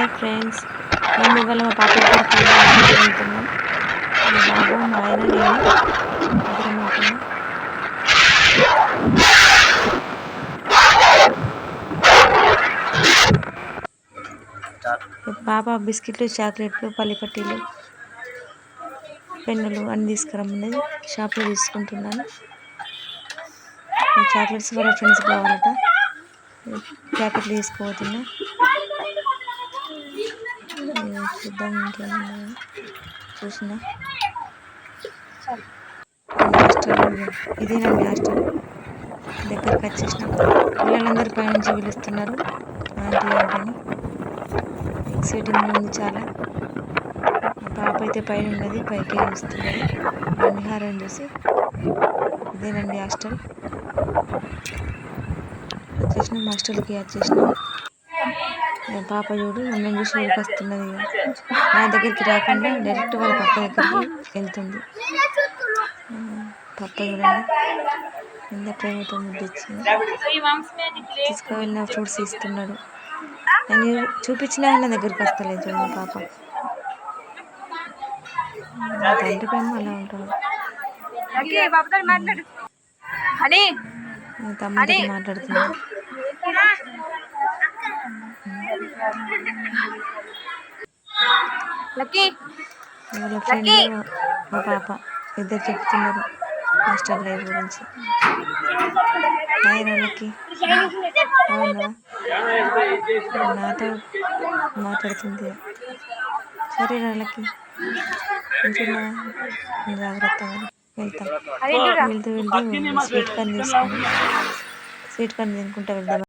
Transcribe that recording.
Hi friends మేము ఇవాళ మా పాప దగ్గరికి వెళ్తున్నాం మా బాబు మా ఆయన నేను ఇద్దరం వెళ్తున్నాం పాప బిస్కెట్లు చాక్లెట్లు పల్లిపట్టీలు పెన్నులు అన్ని తీసుకురమ్మన్నది. షాప్లో తీసుకుంటున్నాను. చాక్లెట్స్ వాళ్ళ ఫ్రెండ్స్ కావాలట. ప్యాకెట్లు తీసుకోబోతున్నా చూద్దాం ఇంకేమన్నా చూసిన? ఇది ఇదేనండి హాస్టల్ దగ్గరికి వచ్చేసిన. పిల్లలందరూ పైనుంచి పిలుస్తున్నారు. ఆంటీ ఆంటీని. ఎక్సైటింగ్ ఉంది చాలా. పాప అయితే పైన ఉన్నది పైకి వస్తున్నది అన్నిహారం చూసి ఇదేనండి హాస్టల్. వచ్చేసినాం హాస్టల్కి వచ్చేసినాం. పాప చూడు నన్ను చూసి వస్తున్నది నా దగ్గరికి రాకుండా డైరెక్ట్ వాళ్ళ పప్ప దగ్గరికి వెళ్తుంది. పప్ప చూడండి. ఎంత ప్రేమతో ముద్దిచ్చింది. తీసుకువెళ్ళిన ఫ్రూట్స్ ఇస్తున్నాడు. నేను చూపించినా నా దగ్గరికి వస్తలేదు చూడు మా పాప. తండ్రి ప్రేమ అలా ఉంటాడు తమ్ముడితో మాట్లాడుతున్నాడు. వాళ్ళ ఫ్రెండ్ మా పాప ఇద్దరు చెప్తున్నారు హాస్టల్ లైఫ్ గురించి. బాగున్నావా? నాతో మాట్లాడుతుంది. సరే వాళ్ళకి ఉంటున్నా జాగ్రత్తగా వెళ్తాం. వెళ్తూ వెళ్తూ స్వీట్ కార్న్ తీసుకొని స్వీట్ కార్న్ తినుకుంటా వెళ్దాం